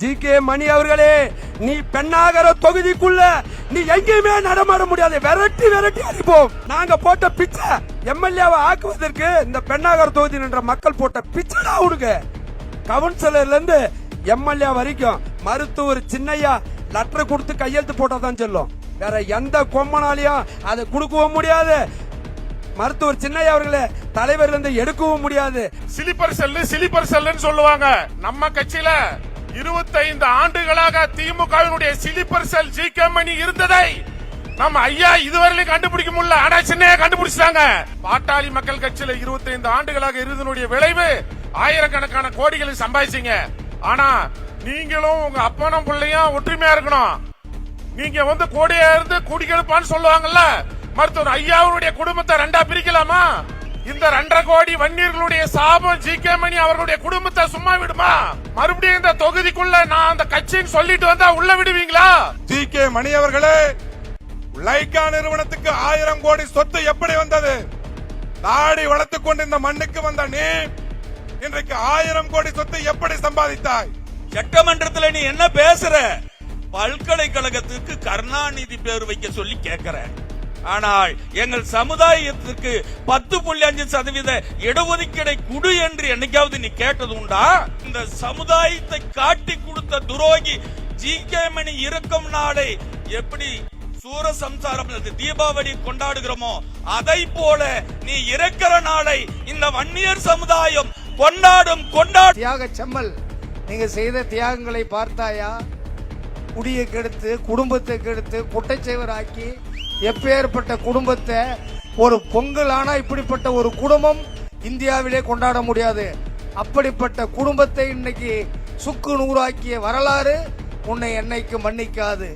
G K மணி அவர்களே நீ பெண்ணாகர தொகுதிக்குள்ள நீ எங்கேயுமே நடமாட முடியாது. விரட்டி விரட்டி அடிப்போம். நாங்க போட்ட பிச்சை எம்எல்ஏவை ஆக்குவதற்கு இந்த பெண்ணாகர தொகுதி என்ற மக்கள் போட்ட பிச்சைடா உனக்கு கவுன்சிலர்ல இருந்து எம்எல்ஏ வரைக்கும் மருத்துவர் சின்னையா லெட்டர் கொடுத்து கையெழுத்து போட்டாதான் சொல்லும். வேற எந்த கொம்மனாலையும் அதை கொடுக்கவும் முடியாது. மருத்துவர் சின்னையா அவர்களே தலைவர்ல இருந்து எடுக்கவும் முடியாது. சிலிப்பர் செல்லு சிலிப்பர் செல்லுன்னு சொல்லுவாங்க. நம்ம கட்சியில இருபத்தைந்து ஆண்டுகளாக திமுகவினுடைய சிலிப்பர் செல் ஜி மணி இருந்ததை நம்ம ஐயா இதுவரையிலும் கண்டுபிடிக்க முடியல. ஆனா சின்னையா கண்டுபிடிச்சாங்க பாட்டாளி மக்கள் கட்சியில 25 ஆண்டுகளாக இருந்தனுடைய விளைவு ஆயிரக்கணக்கான கோடிகளை சம்பாதிச்சீங்க. ஆனா நீங்களும் உங்க அப்பனும் பிள்ளையும் ஒற்றுமையா இருக்கணும். நீங்க வந்து கோடியா இருந்து குடிக்கெடுப்பான்னு சொல்லுவாங்கல்ல. மருத்துவர் ஐயாவுடைய குடும்பத்தை ரெண்டா பிரிக்கலாமா? இந்த ரெண்டரை கோடி வன்னியர்களுடைய சாபம் ஜி கே மணி அவர்களுடைய குடும்பத்தை சும்மா விடுமா? மறுபடியும் இந்த தொகுதிக்குள்ள நான் அந்த கட்சின்னு சொல்லிட்டு வந்தா உள்ள விடுவீங்களா? ஜி கே மணி அவர்களே லைகா நிறுவனத்துக்கு ஆயிரம் கோடி சொத்து எப்படி வந்தது? நாடி வளர்த்துக் கொண்டு இந்த மண்ணுக்கு வந்த நீ இன்றைக்கு ஆயிரம் கோடி சொத்து எப்படி சம்பாதித்தாய்? சட்டமன்றத்துல நீ என்ன பேசுற? பல்கலைக்கழகத்துக்கு கருணாநிதி பேர் வைக்க சொல்லி கேட்கிற ஆனால் எங்கள் சமுதாயத்திற்கு பத்து புள்ளி அஞ்சு சதவீத இடஒதுக்கீடை குடு என்று என்னைக்காவது நீ கேட்டது உண்டா? இந்த சமுதாயத்தை காட்டி கொடுத்த துரோகி ஜி கே மணி இருக்கும் நாளை எப்படி சூரசம்சாரம் சம்சாரம் தீபாவளி கொண்டாடுகிறோமோ அதை போல நீ இறக்கிற நாளை இந்த வன்னியர் சமுதாயம் கொண்டாடும் கொண்டாடும் தியாக செம்மல் நீங்க செய்த தியாகங்களை பார்த்தாயா? குடியை கெடுத்து குடும்பத்தை கெடுத்து குட்டைச்சேவர் ஆக்கி எப்பேற்பட்ட குடும்பத்தை ஒரு பொங்கல் ஆனா இப்படிப்பட்ட ஒரு குடும்பம் இந்தியாவிலே கொண்டாட முடியாது. அப்படிப்பட்ட குடும்பத்தை இன்னைக்கு சுக்கு நூறாக்கிய வரலாறு உன்னை என்னைக்கு மன்னிக்காது.